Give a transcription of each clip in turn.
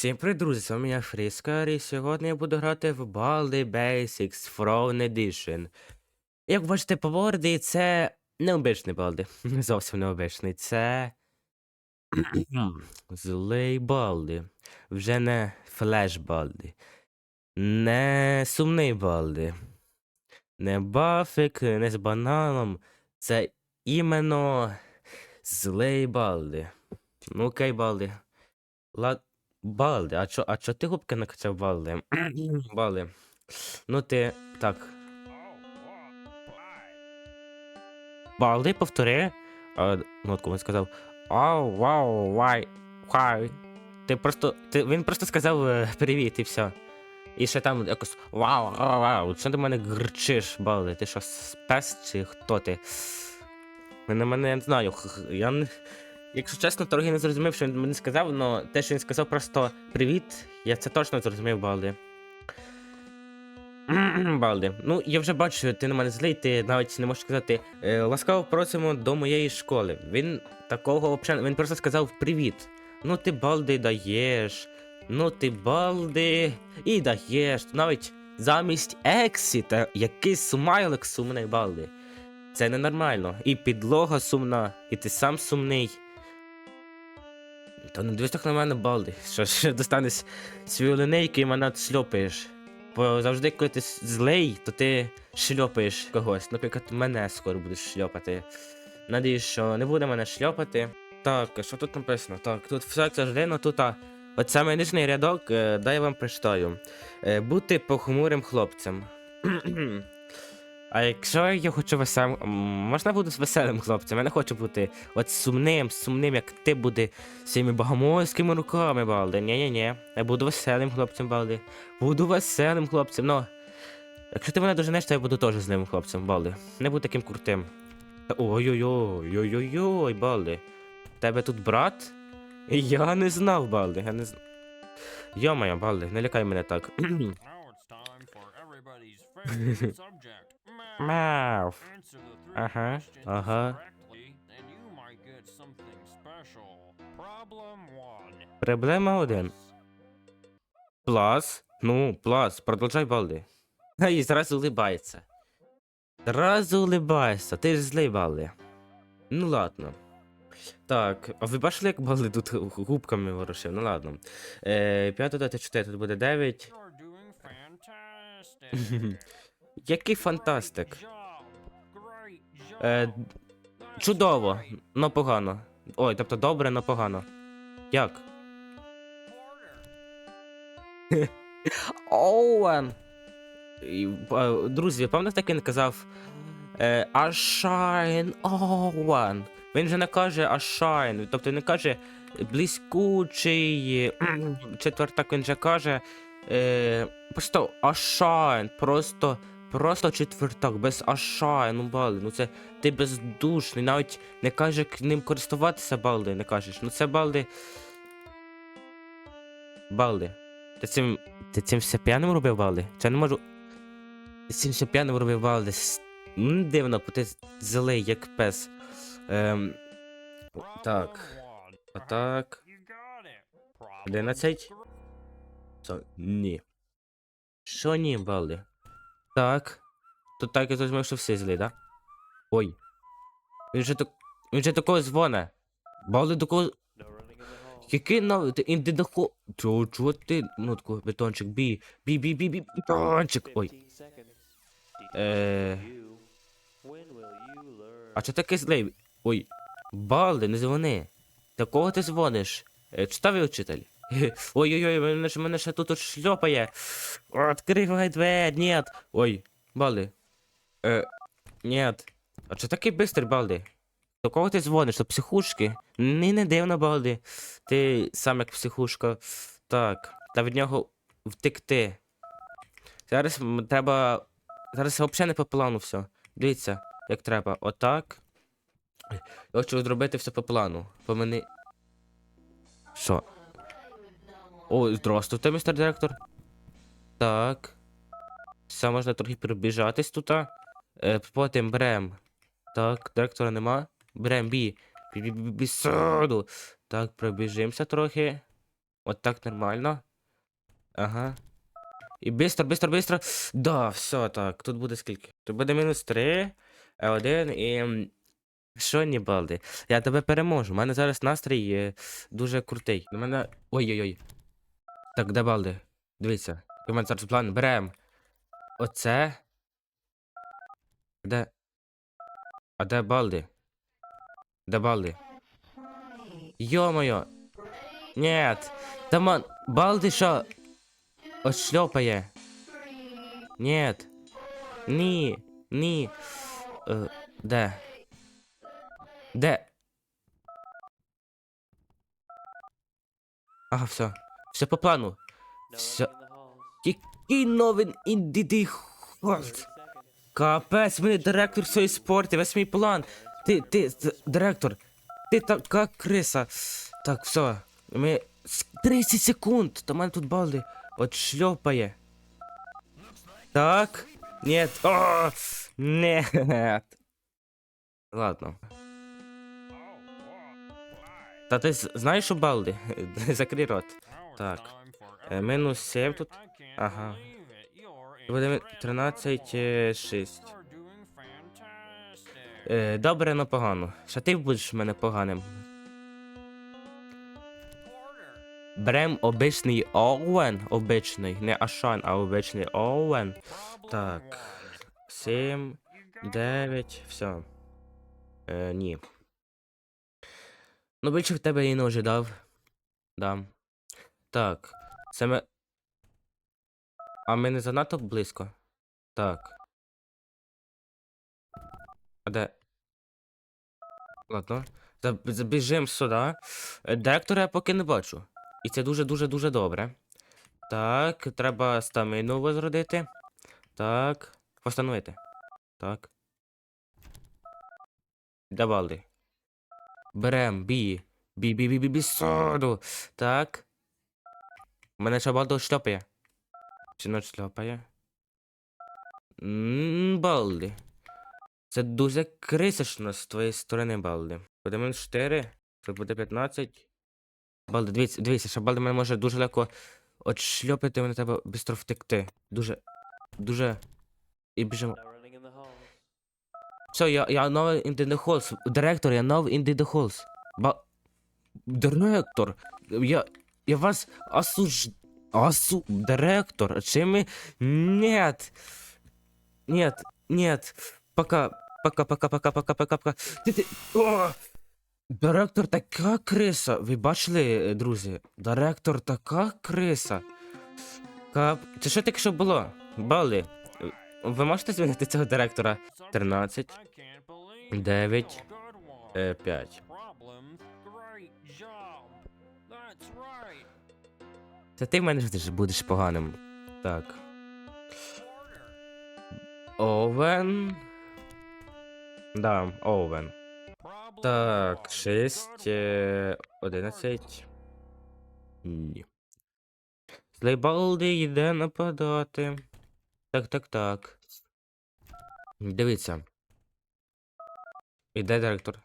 Всім привіт, друзі, з вами я Фріскар, і сьогодні я буду грати в Baldi Basics Throne Edition. Як бачите по борді, це необичний Балди. Зовсім необичний. Це. Злий Балди. Вже не флеш Балди. Не сумний Балди. Не бафик, не з бананом. Це іменно злий Балди. Ну окей, Балди. Лад... Балди, а чо, а чо ти губки накачав Балди? Балди. Ну ти. Так. Балди, повтори. А, ну, от кому сказав. Ау, вау, вай, хай. Ти просто. Ти, він просто сказав е, привіт і все. І ще там якось вау, вау, вау. Що ти мене грчиш, Балди? Ти що, спес чи хто ти? На мене я не знаю. Я не. Якщо чесно, трохи не зрозумів, що він мені сказав, але те, що він сказав просто привіт, я це точно зрозумів, Балди. Балди. Ну, я вже бачу, ти на мене злий, ти навіть не можеш сказати «Е, ласкаво просимо до моєї школи. Він такого взагалі, він просто сказав привіт. Ну ти балди даєш. Ну ти балди і даєш. Навіть замість ексіта якийсь сумайлик сумний балди. Це ненормально. І підлога сумна, і ти сам сумний. Та не дивись так на мене, балди. Що ж достанеш свою линейку і мене отшльопаєш. Бо завжди, коли ти злий, то ти шльопаєш когось. Наприклад, мене скоро будеш шльопати. Надіюсь, що не буде мене шльопати. Так, що тут написано? Так, тут все завжди, ну тут. А... От саме нижній рядок, е, дай вам прочитаю. Е, бути похмурим хлопцем. А якщо я хочу веселим, можна бути веселим хлопцем, я не хочу бути от сумним, сумним, як ти буде своїми богомольськими руками, Балди. Ні-ні-ні. Я буду веселим хлопцем, Балди. Буду веселим хлопцем, ну. Якщо ти мене доженеш, то я буду теж злим хлопцем, Балди. Не будь таким крутим. Ой-ой-ой, ой-ой-ой, Балди. Тебе тут брат? Я не знав, Балди, я не знав. Йо-моє, Балди, не лякай мене так. Special. Problem one. Проблема один. Плас. Ну, плас, продовжай балди. А і зразу улибається. Зразу улибається, ти ж злий балди. Ну ладно. Так, а ви бачили, як балди тут губками ворушив? Ну ладно. Е, 5 додати 4, тут буде 9. Який фантастик. Е, чудово, но погано. Ой, тобто добре, но погано. Як? Оуен. Е, Друзі, пам'ятаєте, як він казав е, Ашайн Оуен. Він же не каже Ашайн, тобто не каже блискучий четвертак, він же каже е, просто Ашайн, просто, просто четвертак, без Ашайн, ну балди, ну це ти бездушний, навіть не каже як ним користуватися балди, не кажеш. Ну це балди. Балди. Ти цим. Ти цим все п'яним робив балди? Я не можу. Ти цим все п'яним робив балди. С- Дивно, бо ти злий, як пес. Ем, Так. Отак. You got it. Problem 11. Це... Ні. Що ні, балди? Так. Тут так я зрозумів, що всі злі, да? Ой. Він же так. Він же такого дзвоне. Балди до. Який новий? Ти іди до. Чого, чого ти? Ну, такий бетончик, бі, бі, бі, бі, бі, бетончик. Ой. Е... А чи такий злий? Ой. Балди, не дзвони. Та кого ти дзвониш? Е, Читавий учитель? Ой-ой-ой, мене, ж- мене ще тут шльопає. Откривай двері, нет. Ой, Балди. Е, нет. А чи такий бистрий, Балди? До кого ти дзвониш? До психушки? Не, не дивно, Балди. Ти сам як психушка. Так, та від нього втекти. Зараз треба. Зараз взагалі не по плану все. Дивіться, як треба. Отак. Я хочу зробити все по плану. По мені. Що? О, здравствуйте, містер директор. Так. Все, можна трохи прибіжатись тут. Е, потім берем. Так, директора нема. Берем бі. Так, пробіжимося трохи. От так нормально. Ага. І бистро, бистро, бистро. Да, все, так. Тут буде скільки? Тут буде мінус 3, Е1 і. Що ні, балди? Я тебе переможу. У мене зараз настрій е, дуже крутий. У мене. Ой-ой-ой. Так, де балди? Дивіться. У мене зараз план. Берем. Оце. Де. А де балди? Де балди? Йо-моє. Нет. Таман. Балди що? От шльопає. Нет. Ні. Ні. Е, де? Де? Ага, все. Все по плану. Все. Який новин індиди холд. Капець, мене директор всієї спорту, весь мій план. Ти, ти, директор, ти така криса. Так, все. Ми... 30 секунд, то мене тут балди от шльопає. Так. Нет. О, нет. Ладно. Та ти знаєш, що балди? Закрий рот. Так. Е, Мінус 7 тут. Ага. Буде 13, е, 6. Добре, но погано. Що ти будеш в мене поганим? Берем обичний Оуен. Обичний. Не Ашан, а обичний Оуен. Так. 7, 9, все. Е, ні. Ну, більше в тебе і не ожидав. Да. Так. Це ми. А ми не занадто близько. Так. А де? Ладно. Заб- Забіжим сюди. Е, Директора я поки не бачу. І це дуже-дуже дуже добре. Так, треба стамину возродити. Так. Постановити. Так. Давали. Берем, бі. Бі, бі, бі, бі, бі, соду. Так. Мене ще балдо шльопає. Чи не шльопає? Балди. Це дуже крисочно з твоєї сторони, балди. Буде мінус 4, це буде 15. Балди, дивіться, дивіться, що балди мене може дуже легко отшльопити, мене треба швидко втекти. Дуже, дуже. І біжимо. Все, я, я новий the halls. Директор, я новий the halls. Ба... Директор, я, я вас осуж... Осу... Директор, чим ми... Нет. Нет, нет. Пока, пока, пока, пока, пока, пока, пока. Ти, ти... О! Директор така криса. Ви бачили, друзі? Директор така криса. Кап... Це що таке що було? Бали. Ви можете звільнити цього директора? 13, 9, е, 5. Це ти в мене ж будеш поганим. Так. Овен. Да, Овен. Так, 6, 11. Ні. Слейбалди йде нападати. Так, так, так. Дивіться. Іде директор.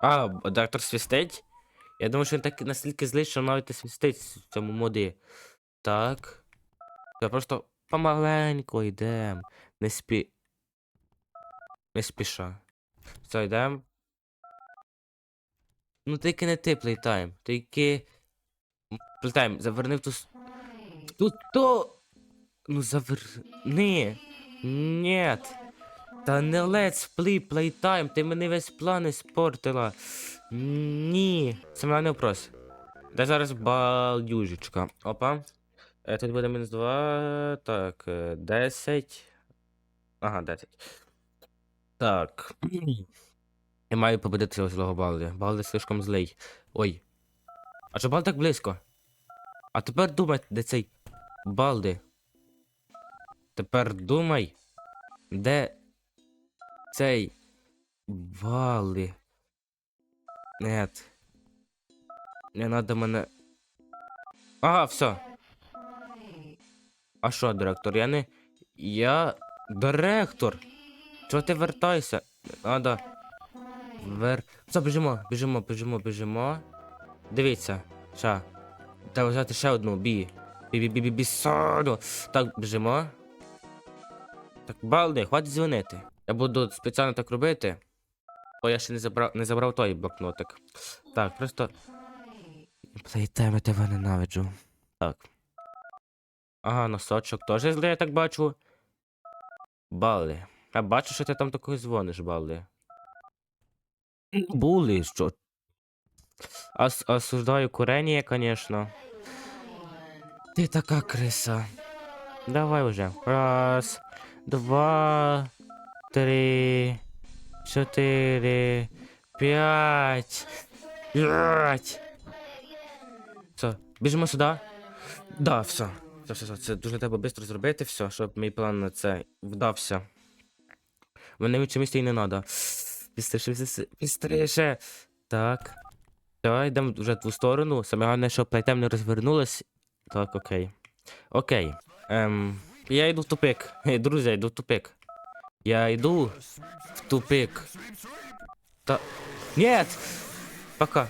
А, директор свистить? Я думаю, що він так настільки злий, що навіть свистить в цьому моді. Так. Я просто помаленьку йдем. Не спі. Не спіша. Все, йдем. Ну тільки не ти плейтайм. Тільки. Плейтайм, заверни в ту. с- в Ту то. Ну заверни. Нет. Та не let's play playtime, ти мене весь план іспортила. Ні. Це мене не вопрос. Де зараз балюжечка. Опа. Е, Тут буде мінус 2. Так, е, 10. Ага, 10. Так. Я маю победити цього злого Балди. Балди слишком злий. Ой. А чого Балди так близько? А тепер думай, де цей Балди. Тепер думай, де цей Балди. Нет. Не надо мене. Ага, все. А що, директор? Я не. Я. Директор! Чого ти вертайся? Надо. Вер. Все, біжимо, біжимо, біжимо, біжимо. Дивіться. Ша. Треба взяти ще одну бі. Бі бі бі бі бі соду. Так, біжимо. Так, балди, хватить дзвонити. Я буду спеціально так робити. О, я ще не забрав не забрав той блокнотик. Так, просто. Плейтеми тебе ненавиджу. Так. Ага, носочок теж злий, я так бачу. Балди. Я бачу, що ти там такою дзвониш, Балди. Були, що. Ос осуждаю курение, конечно. Ти така криса. Давай уже. Раз, два, три, чотири, п'ять. П'ять. Все, біжимо сюди. Да, все. Все, все, все. Це дуже треба швидко зробити, все, щоб мій план на це вдався. Мене місці і не треба. Бістріше, бістріше. Так. Все, йдемо вже в ту сторону. Саме головне, щоб плейтем не розвернулась. Так, окей. Окей. Ем, я йду в тупик. Друзі, я йду в тупик. Я йду в тупик. Та. Нет! Пока.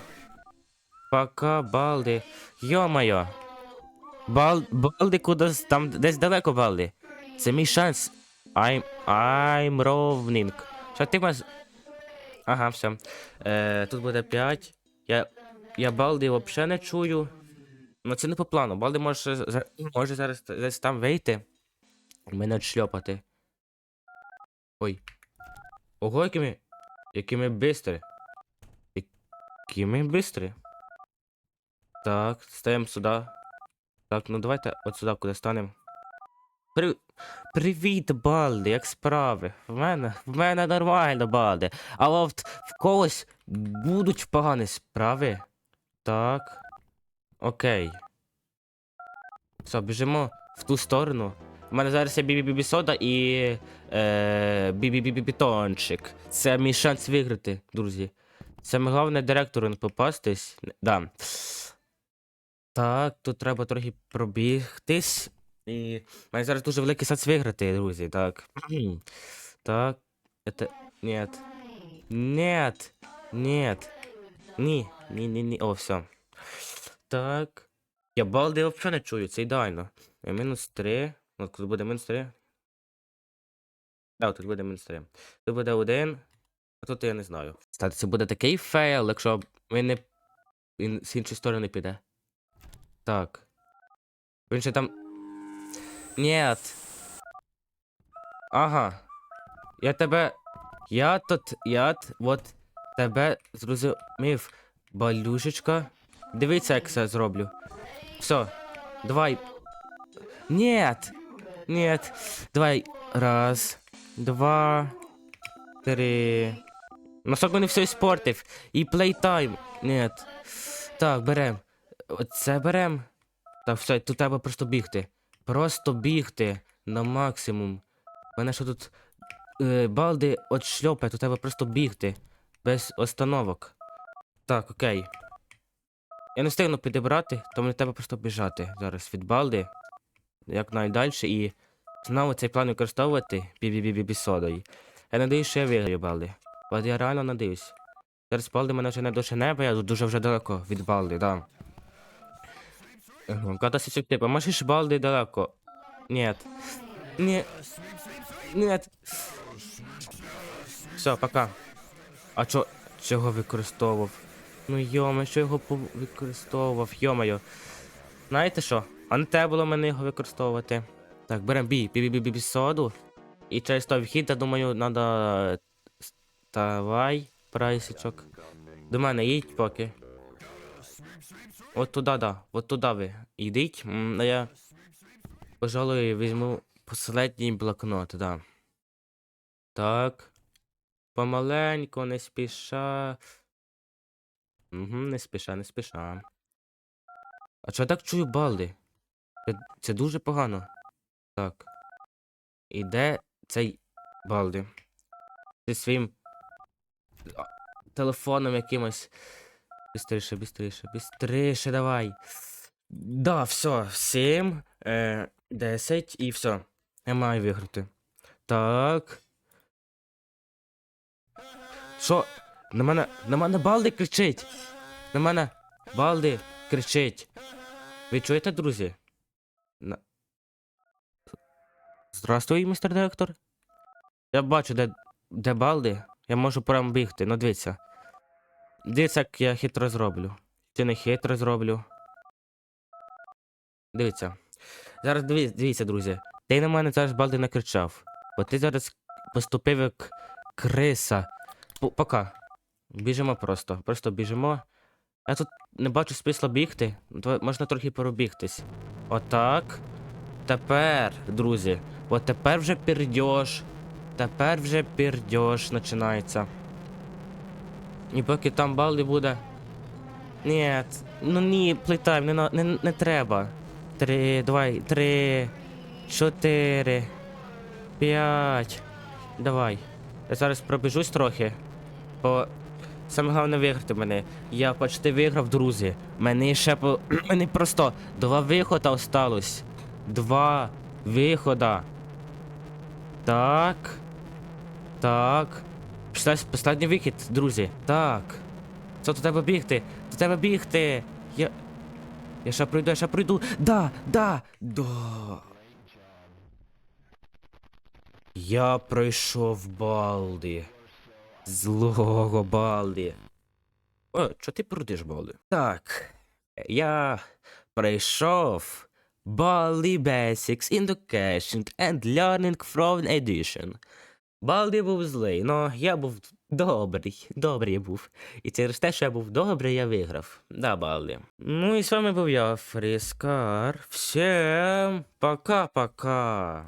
Пока, балди. Йо-моє. Бал... Балди кудись там десь далеко балди. Це мій шанс. I'm, I'm ровнинг. Що ти мас... Ага, все. Е, тут буде 5. Я, я балди взагалі не чую. Ну це не по плану. Балди може, може зараз десь там вийти. Мене відшльопати. Ой. Ого, які ми. Які ми бистрі. Які ми бистрі. Так, стаємо сюди. Так, ну давайте от сюди куди станемо. При... Привіт, Балди, як справи? В мене, в мене нормально, Балди. А от в когось будуть погані справи. Так. Окей. Все, біжимо в ту сторону. У мене зараз є бібі-бібі сода і е, бібі-бібі бітончик. Це мій шанс виграти, друзі. Саме головне директору не попастись. Да. Так, тут треба трохи пробігтись. І в мене зараз дуже великий шанс виграти, друзі. Так. так. Это... Нет. Нет. Нет. Ні. Ні, ні, ні. О, все. Так. Я балди взагалі не чую, це ідеально. Мінус 3. От тут буде мінус 3. Так, тут буде мінус 3. Тут буде 1. А тут я не знаю. Кстати, це буде такий фейл, якщо він не. Він з іншої сторони піде. Так. Він ще там. Нет. Ага. Я тебе. Я тут. Я т- от тебе зрозумів. Балюшечка. Дивіться, як це зроблю. Все. Давай. Нет. Нет. Давай. Раз. Два. Три. Носок не все испортив. І плейтайм. Нет. Так, берем. Оце берем. Так, все, тут треба просто бігти. Просто бігти на максимум. У мене що тут е, балди от шльопає, тут треба просто бігти. Без остановок. Так, окей. Я не встигну підібрати, то мені треба просто біжати зараз від балди. Як найдальше і знову цей план використовувати бі-бі-бі-бі содою. Я надіюсь, що я виграю балди. От я реально надіюсь. Зараз балди мене вже не дошине, бо я дуже вже далеко від балди, да. Когда сечек ты помашешь балды далеко? Нет. Не. Нет. Все, пока. А чо, чого використовував? Ну йома, що його використовував, йомайо. Знаєте що? А не треба було мене його використовувати. Так, берем бій, бі бі бі бі соду. І через той вхід, я думаю, надо. Давай, прайсичок. До мене їдь поки. От туди, да. От туди ви йдіть. А я, пожалуй, візьму последній блокнот, да. Так. Помаленько, не спіша. Угу, не спіша, не спіша. А чого так чую балди? Це, це дуже погано. Так. І де цей балди? Зі своїм а, телефоном якимось. Быстріше, быстріше, быстріше, давай. Да, все, 7, е, 10 і все. Я маю виграти. Так. Що? На мене. На мене балди кричить! На мене балди кричить. Ви чуєте, друзі? Здравствуй, містер директор. Я бачу, де, де балди. Я можу прям бігти, ну дивіться. Дивіться, як я хитро зроблю. Чи не хитро зроблю. Дивіться. Зараз дивіться, друзі. Ти на мене зараз балди накричав. Бо ти зараз поступив як криса. Пока. Біжимо просто. Просто біжимо. Я тут не бачу смисла бігти. Можна трохи поробігтись. Отак. Тепер, друзі. От тепер вже пірдьош. Тепер вже пірдьош починається. І поки там балди буде. Ні, ну ні, плитай, не, не, не треба. Три, давай, три, чотири, п'ять. Давай. Я зараз пробіжусь трохи. Бо саме головне виграти мене. Я почти виграв, друзі. Мені ще по. Мені просто два вихода осталось. Два вихода. Так. Так. Пішла- Останній вихід, друзі. Так. Це до тебе бігти. До тебе бігти. Я. Я ще пройду, я ще пройду. Да, да, да. Я пройшов балди. Злого балди. О, що ти пройдеш балди? Так. Я пройшов Baldi Basics Education and Learning from Edition. Балди був злий, но я був добрий. Добрий був. І через те, що я був добрий, я виграв. Да, Балді. Ну і з вами був я, Фріскар. Всім пока-пока.